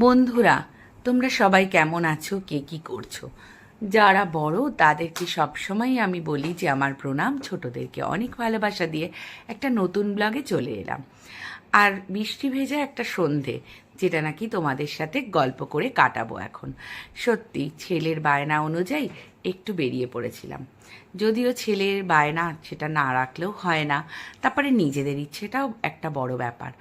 বন্ধুরা, তোমরা সবাই কেমন আছো? কে কি করছ? যারা বড়, তাদেরকে সবসময় আমি বলি যে, আমার প্রণাম। ছোটদেরকে অনেক ভালোবাসা দিয়ে একটা নতুন ব্লগে চলে এলাম। আর বৃষ্টি ভেজা একটা সন্ধে, যেটা নাকি তোমাদের সাথে গল্প করে কাটাবো এখন। সত্যি, ছেলের বায়না অনুযায়ী একটু বেরিয়ে পড়েছিলাম। যদিও ছেলের বায়না সেটা না রাখলেও হয় না, তারপরে নিজেদের ইচ্ছেটাও একটা বড় ব্যাপার।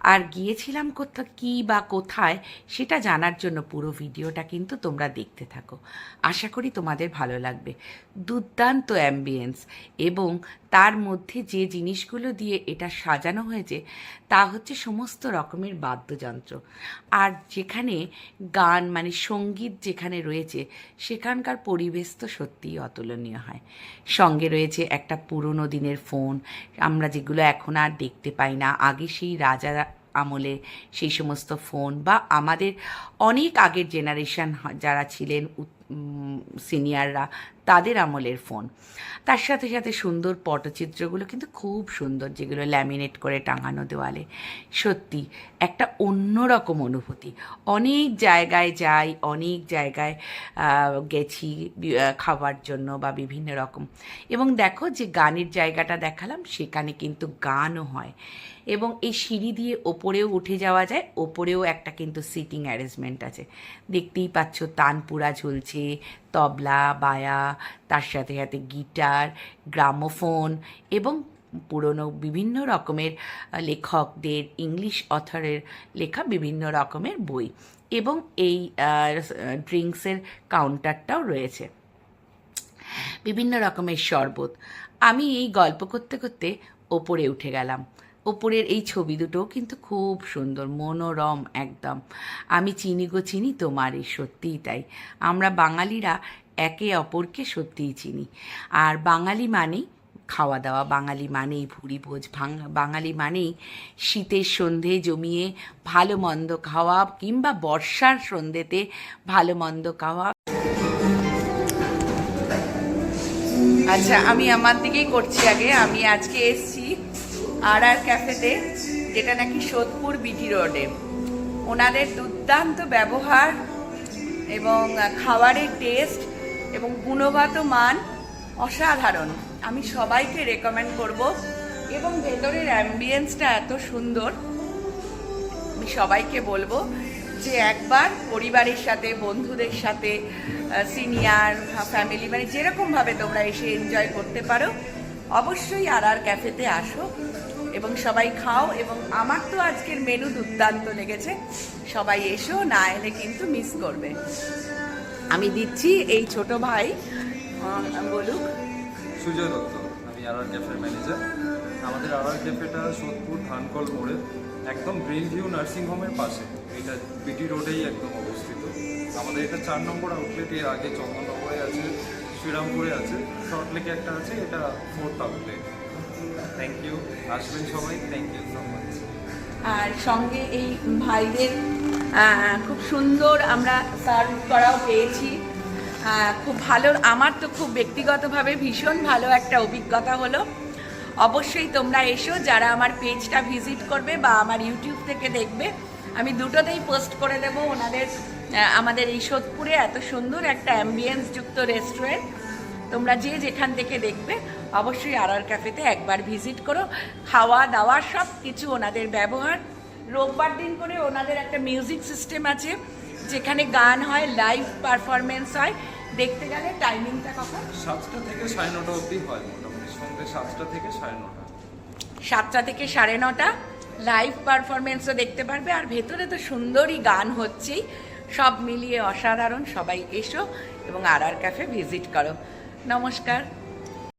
আর গিয়েছিলাম কোথা কী বা কোথায়, সেটা জানার জন্য পুরো ভিডিওটা কিন্তু তোমরা দেখতে থাকো। আশা করি তোমাদের ভালো লাগবে। দুর্দান্ত অ্যাম্বিয়েন্স এবং তার মধ্যে যে জিনিসগুলো দিয়ে এটা সাজানো হয়েছে, তা হচ্ছে সমস্ত রকমের বাদ্যযন্ত্র। আর যেখানে গান মানে সংগীত যেখানে রয়েছে, সেখানকার পরিবেশ তো সত্যিই অতুলনীয় হয়। সঙ্গে রয়েছে একটা পুরনো দিনের ফোন। আমরা যেগুলো এখন আর দেখতে পাই না। আগে সেই রাজা আমলে সেই সমস্ত ফোন বা আমাদের অনেক আগের জেনারেশান যারা ছিলেন সিনিয়ররা তাদের আমলের ফোন তার সাথে সাথে সুন্দর পটচিত্রগুলো কিন্তু খুব সুন্দর, যেগুলো ল্যামিনেট করে টাঙানো দেওয়ালে। সত্যি, একটা অন্যরকম অনুভূতি। অনেক জায়গায় যাই, অনেক জায়গায় গেছি খাওয়ার জন্য বা বিভিন্ন রকম। এবং দেখো যে গানের জায়গাটা দেখালাম, সেখানে কিন্তু গানও হয়। এবং এই সিঁড়ি দিয়ে ওপরেও উঠে যাওয়া যায়, ওপরেও একটা কিন্তু সিটিং অ্যারেঞ্জমেন্ট আছে। দেখতেই পাচ্ছ, তানপুরা ঝুলছে। তবলা, বায়া, তার সাথে সাথে গিটার, গ্রামোফোন এবং পুরনো বিভিন্ন রকমের লেখকদের, ইংলিশ অথরের লেখা বিভিন্ন রকমের বই এবং এই ড্রিঙ্কসের কাউন্টারটাও রয়েছে। বিভিন্ন রকমের শরবত। আমি এই গল্প করতে করতে ওপরে উঠে গেলাম। ওপরের এই ছবি দুটো কিন্তু খুব সুন্দর, মনোরম একদম। আমি চিনি গো চিনি, তোমারই সত্যিই তাই। আমরা বাঙালিরা একে অপরকে সত্যিই চিনি। আর বাঙালি মানেই খাওয়া দাওয়া বাঙালি মানেই ভুড়ি ভোজ বাঙালি মানেই শীতের সন্ধে জমিয়ে ভালো মন্দ খাওয়া কিংবা বর্ষার সন্ধেতে ভালো মন্দ খাওয়া। আচ্ছা আমি আমার দিকেই করছি আগে। আমি আজকে এসছি আর আর ক্যাফেতে, যেটা নাকি সোদপুর বিটি রোডে। ওনাদের দুর্দান্ত ব্যবহার এবং খাবারের টেস্ট এবং গুণগত মান অসাধারণ। আমি সবাইকে রেকমেন্ড করব এবং ভেতরের অ্যাম্বিয়েন্সটা এত সুন্দর, আমি সবাইকে বলব যে একবার পরিবারের সাথে, বন্ধুদের সাথে সিনিয়র, ফ্যামিলি মানে যেরকমভাবে তোমরা এসে এনজয় করতে পারো অবশ্যই আর আর ক্যাফেতে আসো এবং সবাই খাও এবং আমার তো আজকের মেনু দুর্দান্ত লেগেছে। সবাই এসো, না এলে কিন্তু মিস করবে। আমি দিচ্ছি এই ছোট ভাই বলুক। সুজয় দত্ত, আমি আর আর ক্যাফের ম্যানেজার আমাদের আর আর ক্যাফেটা সোদপুর ধানকল মোড়ে, একদম গ্রিন ভিউ নার্সিং হোমের পাশে। এটা বিটি রোডেই একদম অবস্থিত। আমাদের এটা চার নম্বর আউটলেট এর আগে চন্দননগরে আছে। শ্রীরামপুরে আছে। শর্টলেকে একটা আছে, এটা ফোর্থ আউটলেট থ্যাংক ইউ আসবেন সবাই থ্যাংক ইউ সো মাচ আর সঙ্গে এই ভাইদের খুব সুন্দর আমরা সার্ভ করাও পেয়েছি। খুব ভালো, আমার তো খুব ব্যক্তিগতভাবে ভীষণ ভালো একটা অভিজ্ঞতা হলো। অবশ্যই তোমরা এসো, যারা আমার পেজটা ভিজিট করবে বা আমার ইউটিউব থেকে দেখবে, আমি দুটোতেই পোস্ট করে দেব ওনাদের আমাদের এই সোদপুরে এত সুন্দর একটা অ্যাম্বিয়েন্স যুক্ত রেস্টুরেন্ট তোমরা যে যেখান থেকে দেখবে অবশ্যই আর আর ক্যাফেতে একবার ভিজিট করো। খাওয়া দাওয়া সব কিছু ওনাদের ব্যবহার। রোববার দিন করে ওনাদের একটা মিউজিক সিস্টেম আছে যেখানে গান হয় লাইভ পারফরমেন্স হয়। দেখতে গেলে টাইমিংটা কখন? সাতটা থেকে সাড়ে নটা অবধি হয় মোটামুটি। সন্ধ্যে সাতটা থেকে সাড়ে নটা। সাতটা থেকে সাড়ে নটা। লাইভ পারফরমেন্সও দেখতে পারবে। আর ভেতরে তো সুন্দরই গান হচ্ছেই। সব মিলিয়ে অসাধারণ। সবাই এসো এবং আর আর ক্যাফে ভিজিট করো। নমস্কার।